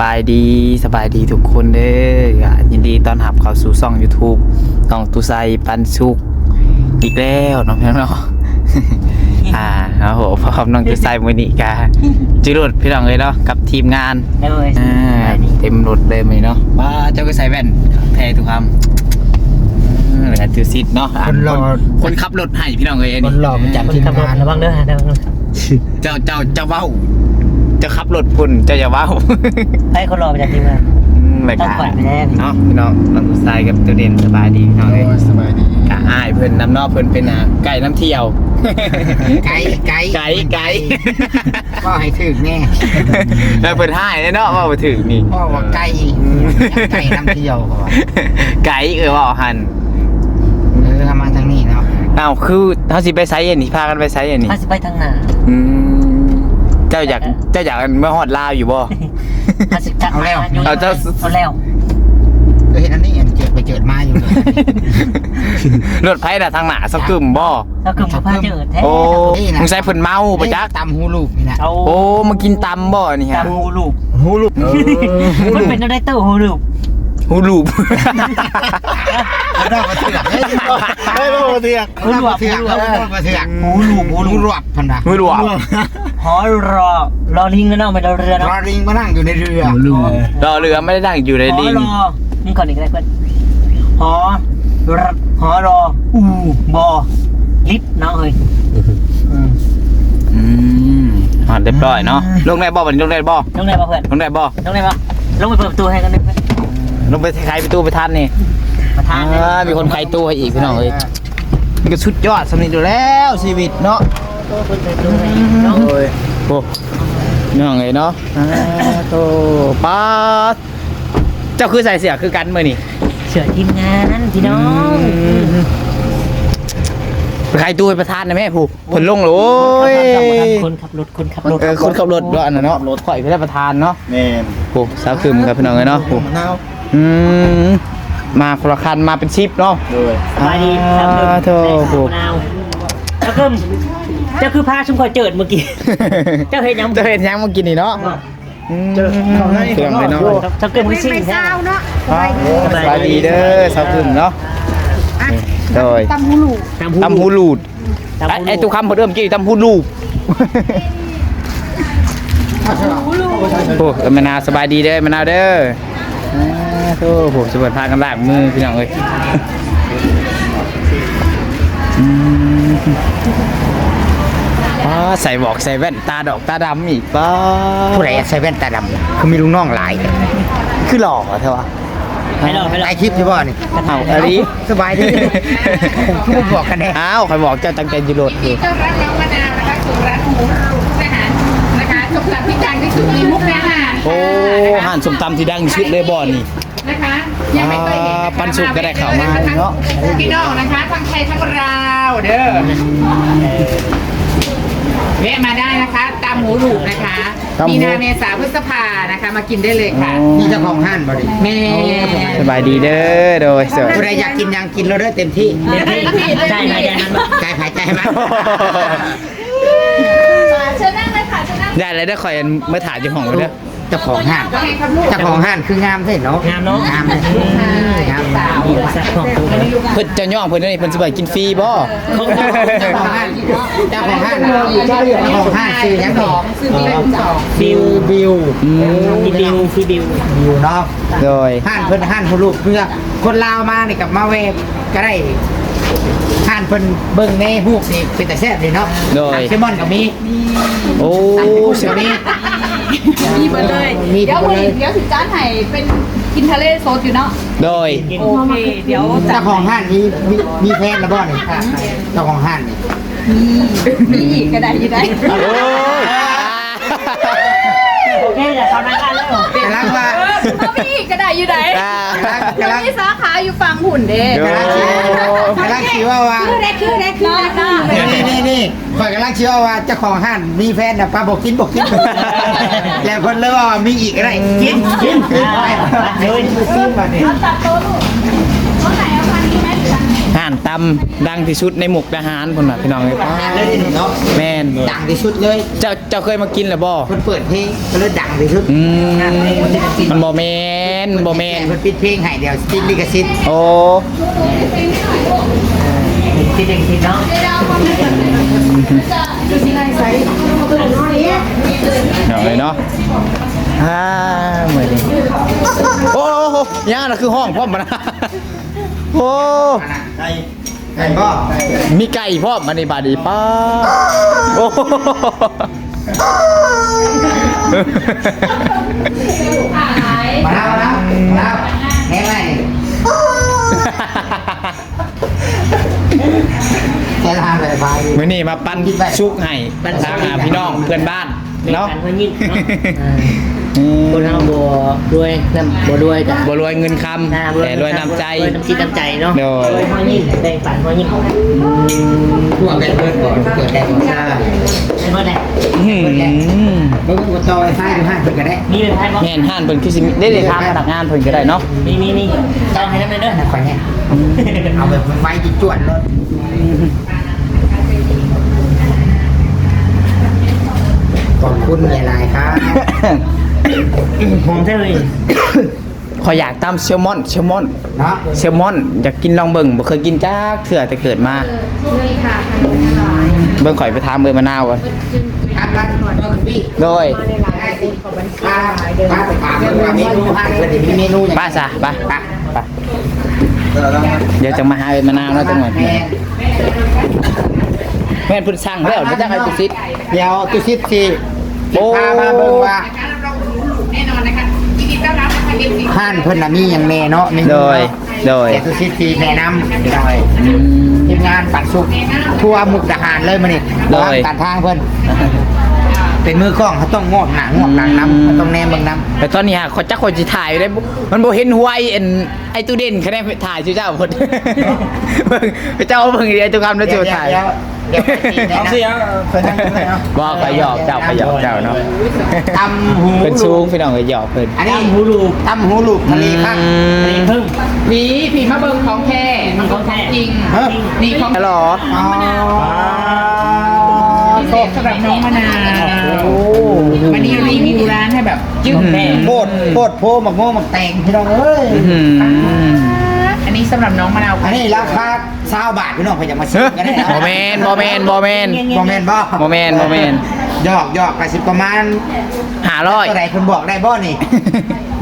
บายดีสบายดีทุกคนเด้ออะยินดีต้อนรับเข้าสู่ช่อง YouTube น้องตุไซปันสุกอีกแล้วน้องพี่น้องอ่าโอ้โหพร้อมน้องตุไซมือนี้กาจิรุดพี่น้องเลยเนาะกับทีมงานเลยอ่าเต็มรถเลยมื้อนี้เนาะว้าเจ้าก็ใส่แว่นแท้ทุกคำอืมเหลือถือซิดเนาะอะคนรอคนขับรถให้พี่น้องเลยอันคนนี้หล่อมันจากคนทีมขับรถงานระวังเด้อระวังเด้อเจ้าเจ้าเจ้าเว้าเจ้าขับรถพุ่นเจ้าอย่าเว้าให้คนรอมาจากทีมงานอืมรายต้อการงปล่อยไปแน่ เนาะพี่น้องน้องอุตสายกับตัวเด่นสบายดีพี่น้องเอ้ยสบายดีกะอ้ายเพิ่นน้ำนอกเพิ่นเป็นอะไก่น้ำเที่ยว ไก่ไก่ไก่ไก่ก็ให้ถึกแน่แล้วเพิ่นให้เนาะว่าบ่ถึงนี่พ่อว่าไก่ไก่น้ำเที่ยวเขาว่าไก่เออว่าเอาหันเออทำมาทางนี้เนาะอ้าวคือเฮาสิไปไสอันนี้พากันไปไสอันนี้ ถ้าสิไปทางหน้า อืม เจ้าอยากเจ้าอยากเมื่อฮอดลาวอยู่บ่ถ้าสิจัดเอาเจ้า เอาแล้วก็เห็นอันนี้อันเจิดไปเจิดมาอยู่เลย รถไผน่ะทางหน้าสักกึมบ่ แล้วคือมาพาเจอแท้โอ้มึงใส่เพิ่นเมาบ่จัก ตำหูลูกนี่นะเอาโอ้มากินตำบ่นี่ฮะตามหูลูกหูลูกมันเป็นอะไรเต้าหูลูกหูรูปเรามาเถือกเฮ้ยเรามาเถือกเรามาเถือกเรามาเถือกหูลูกหูลูกรวบพันดาหูรูป หอรอรอลิงกันเนาะไม่รอเรือรเนาะอริงมานั่งอยู่ในเรือรอเรือไม่ได้นั่งอยู่ในหอดิงรอนี่ก่อนอีกได้เพื่อนหอรหอรออูบอลิฟเนาะเฮ้ยอืมอ่าเรียบร้อยเนาะลงได้บ่บัดนี้ลงได้บ่ต้องได้ป่ะเพื่อนลงได้บ่ต้องได้ป่ะลงไปเปิดประตูให้กันเลยเพื่อนลงไปใครประตูไปทันนี่มาทานเลยอ่ามีคนใครตู้ให้อีกพี่น้องเอ้ยมันก็สุดยอดสำนิทอยู่แล้วชีวิตเนาะ โอ้เปิดประตูให้เนาะโอ้ยโอ้น้องเอ้ยเนาะอ่าโตป๊าดเจ้าคือใส่เสื้อคือกันมื้อนี่เสือทีมงานพี่น้องใครตู้ให้ประธานนะแม่ผู้ผลลงเลยคนขับรถคนขับรถเออคนขับรถด้วยอันนั้นเนาะรถข่อยไปได้ประธานเนาะแม่นโอ้สาวคืมครับพี่น้องเอ้ยเนาะโอ้มะนาวอืมมาคนละคันมาเป็นชิปเนาะเลยสบายดีครับอ่าโถ่โถ่นาวเจ้าคือ เจ้าคือพาชุมคอยเจิดเมื่อกี้ เจ้าเห็นยังจะเห็นยังเมื่อกี้นี่เนาะอืมเจอเขาให้เครื่องเลยเนาะเจ้าเกิดมือซิ่งแท้สบายดีเด้อสาวคืมเนาะโดยตำหูลูตำหูลูดตำไอ้หูไอ้ตุกคำพอเริ่มกี้ตำหูลูบโอ้เออมะนาวสบายดีเด้อมะนาวเด้ออ่าโธ่ผมสวัสดีพากันล้างมือพี่น้องเอ้ยอืมอ๋อ ใส่บอกใส่แว่นตาดอกตาดำอีกป้าผู้ใดใส่แว่นตาดำคือมีลูกน้องหลายคือหล่อเท่าวะให้เราให้เราไอคลิปที่บ่นี่เอาอันนี้สบายดีคือบ่บอกกันแน่อ้าวใครบอกเจ้าตั้งใจจิโรดอยู่ต้อนรับน้องมะนาวนะคะสู่ร้านหมูลูกนะคะนะคะสมศักดิ์พิจารณ์ที่สุดในมุกดาหารโอ้ห่านสมตำที่ดังที่สุดเลยบ่อนี่นะคะยังไม่เคยเห็นอ่าปันสุกก็ได้ข่าวมาเนาะพี่น้องนะคะทั้งไทยทั้งลาวเด้อ แวะมาได้นะคะตามหมูลูกนะคะมีนาเมษาพฤษภานะคะ มากินได้เลยค่ะ นี่เจ้าของห้านบ่ดิแม่ สบายดีเด้อโดยสวัสผู้ดีใดอยากกินยังกินแล้วเด้อเต็มที่เต็มที่ใจไหนใจนั้นบ่ใจหายใจมั้ยเชิญนั่งเลยค่ะเชิญนั่งได้เลยได้อคอยเมื่อถ่ายอยู่ห้องเด้อ เจ้าของห้านว่าไงครับลูกเจ้าของห้านคืองามใช่เนาะงามเนาะงามเลยงามมีสักของตัวนะเพิ่นจะย่องเพิ่นนี่เพิ่นสิไปกินฟรีบ่เจ้าของห้านเจ้าของห้านเจ้าของห้านชื่อยังสนี่องซึ่งเป็นสองบิวบิวอืมพี่บิวพี่บิวบิวเนาะโดยห้านเพิ่นห้านผู้ลูกเพื่อคนลาวมานี่กับมาเวฟก็ได้ห้านเพิ่นเบิ่งในฮูกนี่เป็นแต่แซ่บดีเนาะโดยอัลเซมอนก็มีโอ้เสียวนี้ มีหมดเลย มีเดี๋ยวหมดวันเลยนี้เดี๋ยวสิจ้านให้เป็นกินทะเลโซดอยู่เนาะ โดย โอเค เดี๋ยวเจ้าของห้านมีมีมีแฟนแล้วบ่นี่เจ้าของห้านนี่มีอีกก็ได้อยังไงโอ้ย โอเคเดี๋ยวเขานั่งกันแล้วกำลังว่า เขามีอีกก็ได้อยู่ไหนอ่ากำลังยังมีสาขาอยู่ฝั่งหุ่นเด้โอ้กำลังคิดว่าว่าคือได้คือได้คือได้นี่นี่นี่ข่อยกำลังคิดว่าว่าเจ้าของห้านมีแฟนน่ะป้าบอกกินบอกกินแล้วคนเลยว่ามีอีกอะไรกินกินกินไปเลยกินมาเนี่ยตัดโต๊ะลูกโต๊ะไหนเอาพันนี้ไหมหรือพันไหนห่านตำดังที่สุดในหมุกดาหารพุ่นน่ะพี่น้องเอ้ยเลยเนาะแม่นดังที่สุดเลยเจ้าเจ้าเคยมากินหรือบ่เพิ่นเปิดเพลงก็เลยดังที่สุดอืมมันบ่แม่นบ่แม่นเพิ่นปิดเพลงให้เดียวติดลิขสิทธิ์โอ้ที่เด็กที่เนาะเอาเลยเนาะฮ่าเหมือนนี้โอ้โหย่างน่ะคือห้องพร้อมมันนะ โอ้ไก่ไก่บ่มีไก่พร้อมมันในบาดนีป้าโอ้มาแล้วมาแล้วมาแล้วแห้งไหมแค่ทางเลยไปมื่อนี้มาปั้นชุกให้ทางหาพี่น้องเพื่อนบ้าน เนาะการเพื่อนยิ่งเนาะอืมคนเราบัวด้วยน้ำบัวด้วยจ้ะบ่รวยเงินคำแต่รวยน้ำใจ รวยน้ำจิตน้ำใจเนาะโดย รวยเพื่อนยิ่งแบ่งปันเพื่อนยิ่งทั่วกันเปิดก่อนเปิดได้ก่อนได้ให้เพื่อนได้อืมเบิ่งว่าต่อไอ้ไฟดูห้างเพิ่นก็ได้มีเป็นไพ่บ่แม่นห้านเพิ่นคือสิมีได้เลยครับพนักงานเพิ่นก็ได้เนาะมีมีมีต้องให้น้ำมันเด้อ นะข่อยเนี่ยเอาแบบไว้จิจวนรถขอบ คุณหลายๆครับหอมใช่เลยขอยอยากตำเซลมอนเซลมอนเนาะเซลมอนอยากกินลองเบิ่งบ่เคยกินจ้าเถื่อแต่เกิดมาเบิ่งข่อยไปทามเบอร์มะนาวก่อนครับร้านก็คือพี่โดยป้าป้าไปถามเพิ่นว่าเมนูห้างเพิ่นมีเมนูอย่างป้าซะป้าป้าป้าเดี๋ยวจะมาหาเบอร์มะนาวแล้วจังหวะแม่แม่นเพุ่นสั่งแล้วบ่จักไอ้ตุซิดเดี๋ยวตุซิดสิ โอ้พามาเบิ่งว่าแน่นอนนะคะยินดีต้อนรับนะคะเอฟซีห้านเพิ่นน่ะมีหยังแม่เนาะเมนูโดยเนาะโดยแต่ตุซิดสิแนะนำพี่น้องเอ้ยอืมทีมงานปัดสุกทั่วมุกดาหารเลยมานี่โดย การทางเพิ่น เป็นมือกล้องเขาต้องงอกหนังงอกหนังน้ำเขาต้องแนมเบิ่งน้ำแต่ตอนนี้ฮะเขาจักคนสิถ่ายอยู่ได้บ่มันบ่เห็นหัวไอ้เอ็นไอ้ตู้เด่นคะแนนถ่ายชื่อเจ้าพุ่นเบิ่งไปเจ้าเบิ่งไอ้ตู้คำแล้วเจ้าถ่ายเดี๋ยวเดี๋ยวเดี๋ยวไปตีนะเพิ่นนั่งอยู่เลยเนาะบอกไปหยอกเจ้าไปหยอกเจ้าเนาะตำหูเป็นชูงพี่น้องก็หยอกเพิ่นอันนี้หูลูกตำหูลูกทะเลข้างอันนี้เพิ่งผีผีมาเบิ่งของแท้มันของแท้จริงฮะนี่ของฮัลโหลอ๋ อพิเศษสำหรับน้องมะนาววันนี้รีวิวร้านให้แบบจึ้งแท้โคตรโคตรโพหมักโม่หมักแตงพี่น้องเอ้ยอื้อหืออันนี้สำหรับน้องมะนาวอันนี้ราคาเศร้าบาทพี่น้องเพิ่นจะมาซื้เฮ้อยกันได้นะบ่แมนบ่แมนบ่แมนบ่แม่นบ่บ่แมนบ่แมนหยอกหยอกไปสิประมาณห้าร้อยเท่าไหร่เพิ่นบอกได้บ่นี่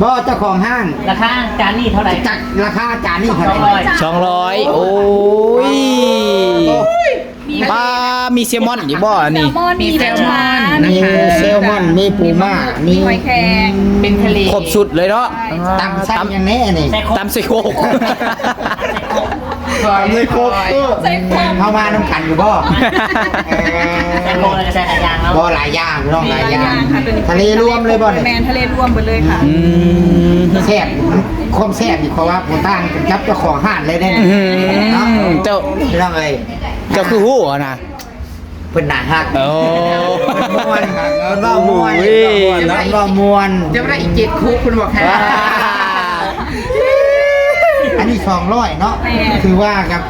บ่เจ้าของห้างราคาจานนี้เท่าไหร่จักราคาจานนี้เท่าสองไหร้ร่อยสองร้อยโอ้ยปลา มีแซลมอนอยู่บ่อันนี่มีแซลมอนนะมีคะแซลมอนมีปูม่ามีหอยแครงเป็นทะเลครบสุดเลยเนาะตำไส้อย่างนี้นี่ใส่ครบตำใส่โคกตำเลยโคกเข้ามาน้ำกันอยู่บ่ใส่โคกเลยก็ใส่หลายอย่างแล้วบ่หลายอย่างพี่น้องหลายอย่างทะเลรวมเลยบ่แมนี่นทะเลรวมหมดเลยค่ะ อืมแซ่บความแซ่บนี่เพราะว่าผมตั้งเป็นจับเจ้าของห้างเลยได้อื้อนี่หืเนาะอเจ้าพี่น้องเอ้ยเจ้าคือหู้อะนะเพิ่นหนาฮักโอ้ ม่วนเพิ่นว่ามวนโอ้ย เพิ่นว่ามวนจะไม่ได้อีกเจ็ดคุกคุณบอกค่ะว้าอันนี้200เนาะคือว่ากับ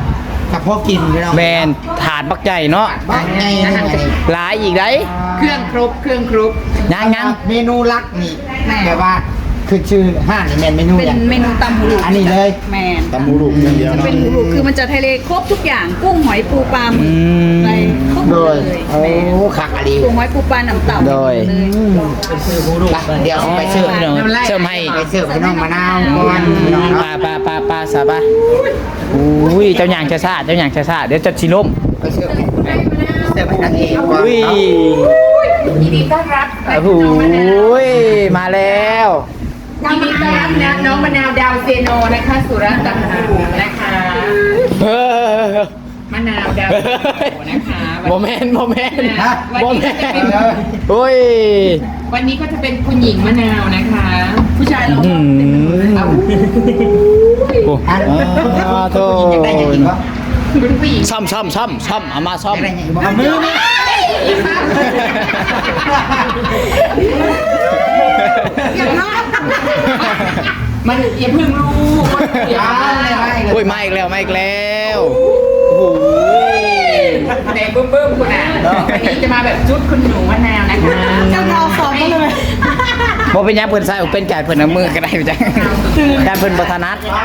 กับพอกินพี่น้องแมนถาดบักใหญ่เนาะบ้านไงนี่ไงหลายอีกได้เครื่องครบเครื่องครบยังยังเมนูลักนี่แบบว่า คือชื่อห้างนี่แม่นเมนูเป็นอย่างเมนูตำหูลูกอันนี้เลยแมนตำหมูลูกอย่างเดียวจะเป็นหูลูกคือมันจะทะเลครบทุกอย่างกุ้งหอยปูปลาหมึอืกม อะไรครบหมโดดยเลยโอ้แมนคักอะไรกุ้งหอยปูปลาหนังเต่าโดย เลยเดี๋ยวไปเสิร์ฟเดี๋ยวเสิร์ฟให้ไปเสิร์ฟให้น้องมะนาวก่อนพี่น้องปลาเนาะปลาปลาปลาซาบะอุ้ยเจ้าหยางชาซาเจ้าหยางชาซาเดี๋ยวจะชิล้มไปเสิร์ฟให้เสิร์ฟให้นางเอกก่อนอุ้ยเนาะยินดีต้อนรับโอ้โหยมาแล้ว ยินดีต้อนรับนะน้องมะนาวดาวเซโนนะคะ สุรัตน์ตังหูนะคะเฮ้ยมะนาวดาวเซโนนะคะโมเมนต์โมเมนต์ฮะโมเมนต์โอ้ย วันนี้ก็จะเป็นคุณหญิงมะนาวนะคะ ผู้ชายเราอืมโอ้อันอาโทอยากได้อย่างอีกบ่เป็นผู้หญิงซ่อมซ่อมซ่อมซ่อมเอามาซ่ออมยากได้อย่างอีกบ่เอ มือมามันอย่าเพึ่งรู้คนเดียวโอ้ยมาอีกแล้วมาอีกแล้วโอ้โหแต่เบิ่มเบิ่มคุณอะวันนี้จะมาแบบจุดคุณหนูมะนาวนะคะเจ้าเราสอนมาเลยบ่เป็นหยังเพิ่นใส่อกเป็นใจเพิ่นเอามือก็ได้จังการเพิ่นบ่ถนัดอ๋อ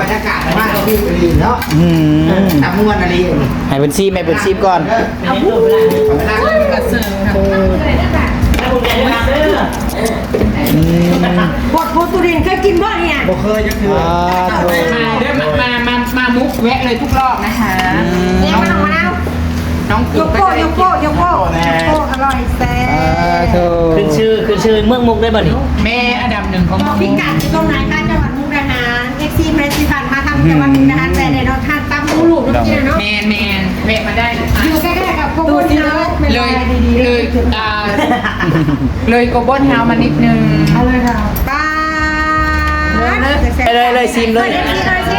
บรรยากาศบ้านเราที่ดีเนาะอืมทำมวนอะไรอยู่ให้เพิ่นซีมให้เพิ่นซีมก่อนเอาพูดเวลากระเซิงค่ะ บดโพตุเรียนเคยกินบ่เนี่ยบ่เคยจะคืออ่าโถมาเด้อมามามามามุกแวะเลยทุกรอบนะคะเนี่ยมะนาวมะนาวน้องยกิ๊กกโป้ยกโป้ยกโป้ยกโป้อร่อยแซ่อ่าโถขึ้นชื่อขึ้นชื่อเมืองมุกได้บ่นี่แม่อันดับหนึ่งของบพิกัดอยู่ตรงไหนคะจังหวัดมุกดาหารเอ็กซีเพรสซิพันมาทำจังหวัดมุกดาหารแต่ในเราทานตามมู ลูกลูกจีนเนาะแมนแมนแวะมาได้เลยค่ะอยู่ใกล้ๆกับโคโบนเนาะเลยเลยอ่าเลยโกบอนเฮามานิดนึงเอาเลยค่ะป้าไปเลยเลยซิมเลยเอ็กซีเลยซิ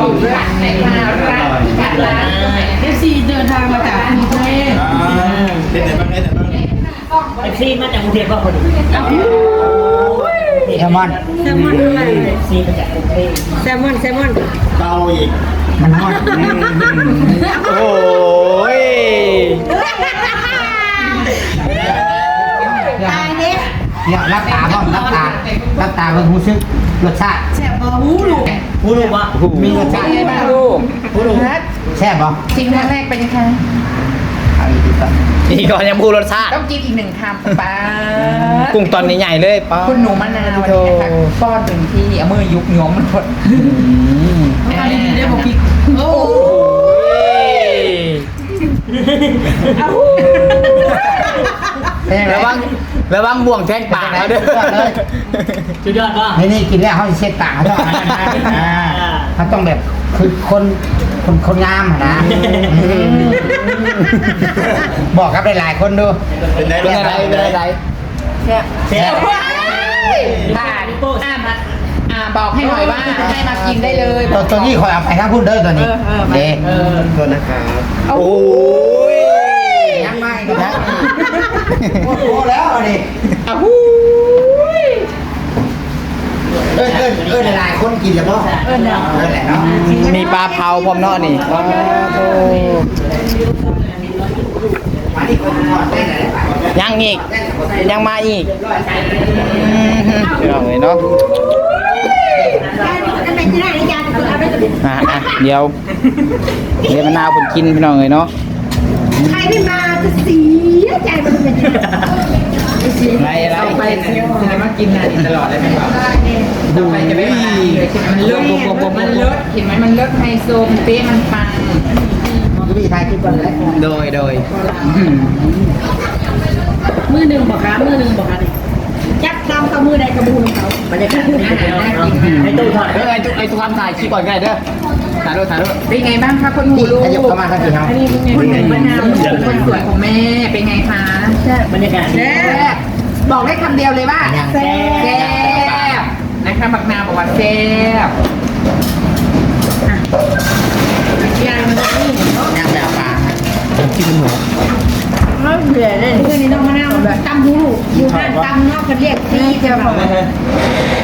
บอกร้านไหนมาร้านกัดร้านตรงไหนเอฟซีเดินทางมาจากกรุงเทพไอซีมาจากกรุงเทพก็คนแซลมอนแซลมอนอะไรซีมาจากกรุงเทพแซลมอนแซลมอน มันฮอดโอ้ยตายเด็กเนี่ยรับตาบ้างรับตารับตาเบิ่งรู้สึกรสชาติแซ่บบอหูลูกผู้รู้ว่มีรสชาติเป็นไงบ้างลูกผู้รู้แซ่บบ่จริงแรกเป็นยังไง กต่อนี่ก่อนยังพูดรสชาติต้องกินอีกหนึ่งคำป้ากุ้งตอนนี้ใหญ่เลยป้าคุณหนูมะนาววันนี้นะคะป้อนถึงที่เอามือยุบหยมมันพดอืมเอาดีๆได้บอกพี่โอ้ยเป็นยังไงระวังระวังบ่วงแทงปากเขาเด้อสุดยอดป่ะนี่นี่กินแล้วเขาจะเช็ดตาเขาต้องอ่าเขาต้องแบบ คือคนคนคนงามอะนะ บอกกับหลายๆคนดูเป็นอะไรเป็นอะไรเสียผ่านอ่ามาอ่าบอกให้หน่อยว่าให้มากินได้เลย ตัวตัวนี้คอยเอาไปทั้งพูดเด้อตัวนี้เด้ตัวนะครับโอ้ยยังไม่นะโอ้โหแล้วอันนี้อ้าวหูย เอิ้นเอิ้นเอิ้นหลายๆคนกินแล้วบ่เอิ้นแล้วเอิ้นแหละเนาะมีปลาเผาพร้อมเนาะนี่ปลาโถมาที่คนก่อนได้ไหนได้ไปยังอีก ยังมาอีกอืมพี่น้องเลยเนาะอันไหนที่ได้ในยาตัวเอาได้ตัวอะอะเดี๋ยวเดี๋ยวมะนาวผมกินพี่น้องเลยเนาะ ใครไม่มาจะเสียใจมันเป็นยังไง ไรไรต่อไปจะมากินนานตลอดเลยไหมครับต่อไปจะไม่มาอีกเลยมันเลิศมันเลิศเห็นไหมมันเลิศไฮโซมันเป๊ะมันปังก็มีทายคลิปก่อนเลยโดยโดยมือหนึ่งบอกครับมือหนึ่งบอกครับจับตามกับมือใดกับมือของเขาบรรยากาศในตู้ถอดเออไอ้ทุกไอ้ทุกคำถ่ายคลิปก่อนก็ได้เด้อ ถ่ายรูปถ่ายรูปเป็นไงบ้างคะคนหมูนี่ลูกขยับเข้ามาทันทีครับคุณหนูมะนาวคนสวยของแม่เป็นไงคะบรรยากาศแซ่บบอกได้คำเดียวเลยว่าแซ่บแซ่บนะคะบักนาบอกว่าแซ่บยายมันจะนี่เนาะยังแบ หูลูกอยู่ห้านตำเนาะเขาเรียกซีเจ้าของ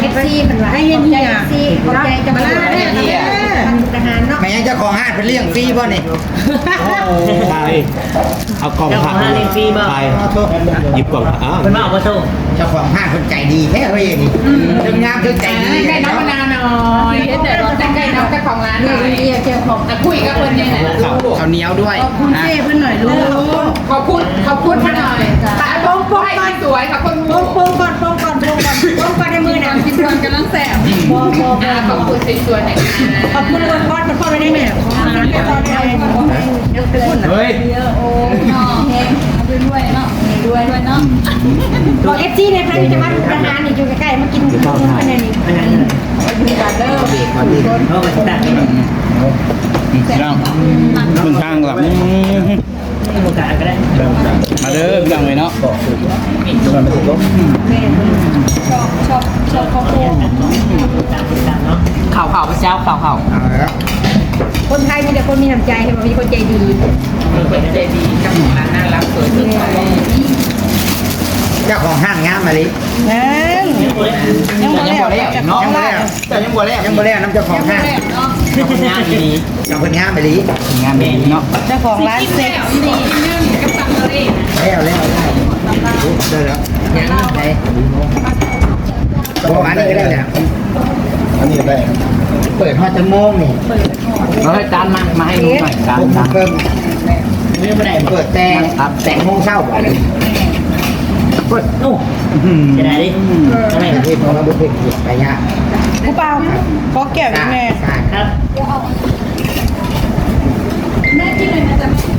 เอฟซีเป็นว่าให้เห็นเฮียซีขอบใจจะมาล่าเนี่ยทหารเนาะแม่ยังเจ้าของห้างเป็นเลี้ยงฟรีบ่นี่ไปเอากล่องเจ้าขผัอกงห้างเลี้ยงฟรีบ่ไปหยิบกล่องผักอ้าวเป็นว่าเอามาส่งเจ้าของห้างคนใจดีแท้เฮ้ยนี่ถึงงามถึงใจดีใกล้น้องมะนาวหน่อยเดี๋ยวเราใกล้น้องเจ้าของร้านหน่อยเรียกเจ้าของแต่คุยกับคนเนี่ยแหละลูกข้าวเหนียวด้วยคุณอะเจ้เพื่อนหน่อยลูกขอบคุณขอบคุณมาหน่อยตาโปงโป้งสวยขอบคุณโป้งปงก่อนปงก่อนปงก่อนปงก่อนในมือนะกินก่อนกำลังแสบปงปงอ่าขอบคุณสวยๆหน่อยค่ะขอบคุณคนก้อนมันพ่อไม่ได้แม่ขอบคุณพ่อได้เดี๋ยวเป็นเฮ้ยบอกเอฟซีในครั้งที่จะมาดูอาหารนี่อยู่ใกล้ๆมากินข้าวกันในนี้มีการเลิกอีกเพราะมันตัดนี่พี่น้องคุณทางหลั งที่มุกการก็ได้มาเด้อพี่น้องเลยเนาะเข่าเข่าวพระเจ้าข่าเข่าวคนไทยมีแต่คนมีน้ำใจให้มันมีคนใจดีคนใจดีกับของร้านน่ารักสวยสดใสเจ้าของห้างงามมาลิยังยังบ่แล้วจะน้องบ่แล้วยังบ่แล้วยังบ่แล้วน้ำเจ้าของห้าง งานดีเจ้าคนงามมาลิงานดีเนาะเจ้าของร้านเซ็กซี่นึ่งกับตังเลยแล้วแล้วได้แล้วยังไหนโอ้อันนี้ก็ได้เนี่ยอันนี้ได้เปิดห้าชั่วโมงนี่เอาให้จานมามาให้ดูหน่อยจานผมจานเพิ่มนี่ไม่ได้เปิดแต่แต่งโมงเช้าก่อนเปิดโอ้จะได้ดิทำไมที่ผมเราบุกไปเกี่ยวไปยาก ผู้เปล่าขอแก้วอีกแม่ครับ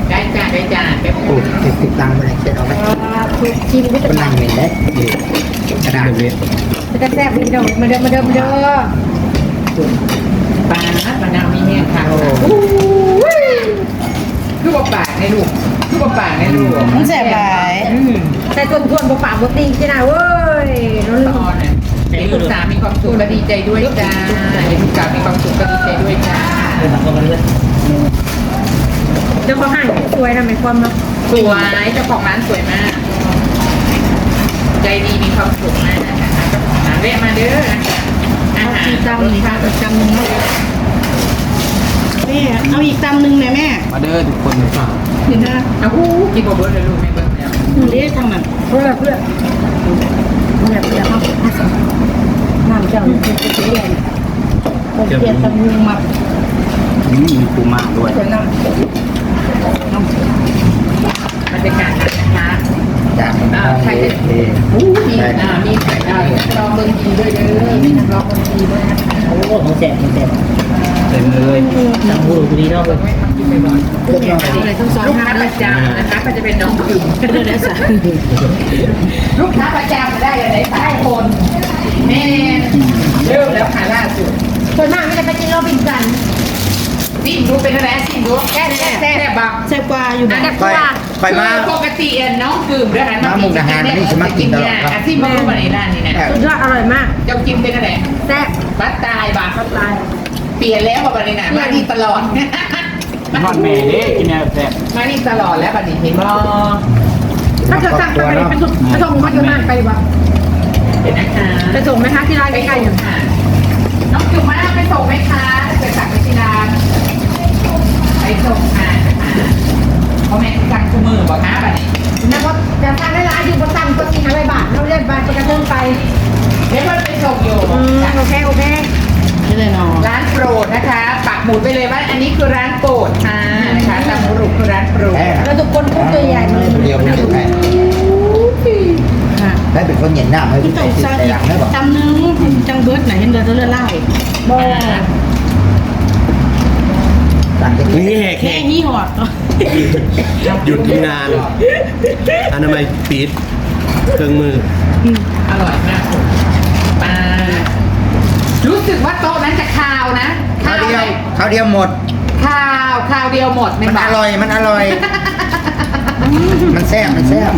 ได้จ้าได้จ้าแป๊บโอ้ติดติดตังค์ไปเลยเสร็จเอาไปชิมวิตาคนมินั่งนเห็นได้กระดาษจะแซ่บดีเด้อมาเด้อมาเด้อมาเด้อปลานะมะนาวมีแห้งค่ะลูกปากในลูกลูกปากในลูกมันแซ่บหลายแต่ทวนทวนบ่ปากบ่ตีจ้าเว้ยน้องตอนน่ะเห็นลูกสาวมีความสุขก็ดีใจด้วยจ้าเห็นลูกสาวมีความสุขก็ดีใจด้วยจ้าเจ้าของห้างสวยนะแม่ความเนาะสวยเจ้าของร้านสวยมาก ใจดีมีความสุขมากนะคะเจ้าของร้านแวะมาเด้อนะคะอาหารตำนี่ค่ะตำนึงเนาะแม่เอาอีกตำหนึ่งหน่อยแม่ มาเด้อทุกคนเห็นนะเอาหูกินบ่เบิร์ดเลยลูกไม่เบิร์ดแล้วหนูเรียกทางนั้นเพื่อเพื่อเพื่อเพื่อเฮาน้ำ เจ้าเป็นสีแดงผมเปลี่ยนตำลึงมาอืมมีปูมาด้วยสวยน้บรรยากาศนะคะจากอ่าใครจะมีอ่ามี ใคราลองเบิ่งดีด้วยเด้อมีนักร้องคนดีด้วยนะโอ้โหมันแสบมันแสบเต็มเลยตังหูดีเนาะไม่มากินอยๆเลือกน้อยำอะไรต้องซ้องลูกห้าประจำนะคะก็จะเป็นน้องกลุ่มเดือนละสามลูกค้าประจำมาได้เลยสายคนแม่เริ่มแล้วค่ะล่าสุดส่วนมากไม่ได้ไปกินโรบินสัน ซิมดูเป็นอะไรซิมดูแก้แก้แก้แก้บังแซ่บกว่าอยู่อับ้านนนั้นไปว่าไปมาคือปกติเอ็นน้องกลุ่มด้วยกันมามุกดาหารนี่จะมากินตลอดครับอาชีพมาพูดมาในร้านนี่นะสุดยอดอร่อยมากเจ้ากินเป็นอะไรแซ่บบัตตายบาทบัตตายเปลี่ยนแล้วมาบัดนี้นะมานี่ตลอดนอนแม่เด้กินแนวแซ่บมานี่ตลอดแล้วบัดนี้เห็นบ่ถ้าเกิดสั่งไปไปส่งไปส่งมาอยู่นานไปวะเห็นนะคะไปส่งไหมคะที่ร้านไปใกล้ส่ๆอยู่งค่ะน้องจุ๋มมาไปส่งไหมคะถ้าเกิดสั่งไปที่ร้าน ไปส่งค่ะนะคะเพราะแม่สั่งคู่มือบอกนะบัดนี้นะเพราะจะสั่งได้ร้านอยู่บนตั้งก็มีห้าร้อยบาทเราเล่นไปกระเทิงไป เดี๋ยวมันไปส่งอยู่อืมโอเคโอเคไม่ได้นอนร้านโปรดนะคะ ปักหมุดไปเลยว่าอันนี้คือร้านโปรดค่ะนะคะตามหมุดคือร้านโปรดแล้วทุกคนคุกตัวใหญ่มาเลยเดียวไม่ถูกไหมค่ะได้เป็นคนเหย็นหน้าไม่ที่ใส่ต้องติดซาใส่อีหลักงได้บอกตำหนึ่งจังเบิร์ดไหนะเห็นเดือดเลือดไล่บ่ ต่างจากนี่นี้แหกแหแค่กนี้หอดหยุดงาน อนามัยปิดเครื่องมือ อร่อยมากปลารู้สึกว่าโต๊ะนั้นจะคาวนะข้าวเดียวไหมข้าวเดียวหมดข้าวข้าวเดียวหมดมันบกอร่อยมันอร่อย มันแซ่บมันแซ่บ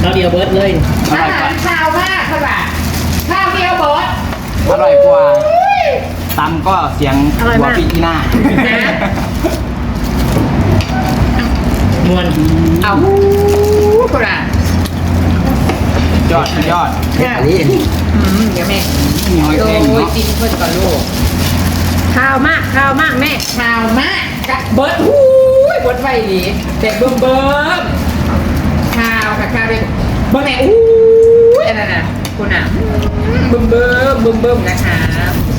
เราเดียวเบิร์ดเลยอาหารข้าวมากค่ะบ่าข้าวเดียวหมด อร่อยกว่า ตำก็เสียงหัวปีที่หน้า มวนเอาคุณอะยอดยอดอันนี้อืมเดี๋ยวแม่มีหอยโดแครงยเนาะจิ้มเพื่อนก่อนลูกข้าวมากข้าวมากแม่ข้าวมากกะเบิร์ดหูยเบิร์ดไฟดีแต่เบิ่มเบิ่มข้าวค่ะข้าวเรียกเบิ่มแม่อู้ยอันนั้นน่ะคุณอะเบิ่มเบิ่มเบิ่มเบิ่มนะคะฮ่า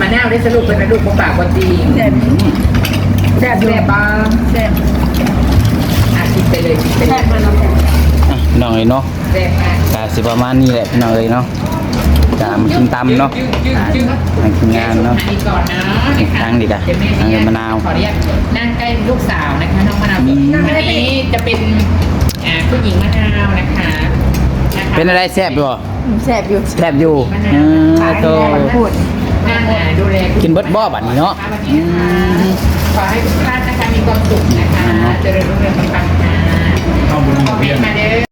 มาแนวได้สรุปเป็นนะลูกปากปกติแซ่บแซ่บแซ่บบ้างแซ่บอะกินไปเลยกินไปเลแซ่ยบมาเนาะอะพี่น้องเอ้ยเนาะแซ่บมากกาสิประมาณนี้แหละพี่น้องเอ้ยเนาะกามากินตำเนาะอ่ามากินงานเนาะอันนี้ก่อนนะตั้งดิกะเดี๋ยวแม่ตั้งมะนาว ขออนุญาตนั่งใกล้ลูกสาวนะคะน้องมะนาวอันนี้จะเป็นอ่าผู้หญิงมะนาวนะคะนะคะ เป็นอะไรแซ่บอยู่บ่ แซ่บอยู่แซ่บอยู่มะนาอืวมโตพูดนั่งอ่าดูแลคุณกินเบิดบ่บัดนี้เนาะวันนี้นะคะขอให้ทุกท่านนะคะมีความสุขนะคะ เจริญรุ่งเรืองปังๆค่ะขอบคุณมาเด้อ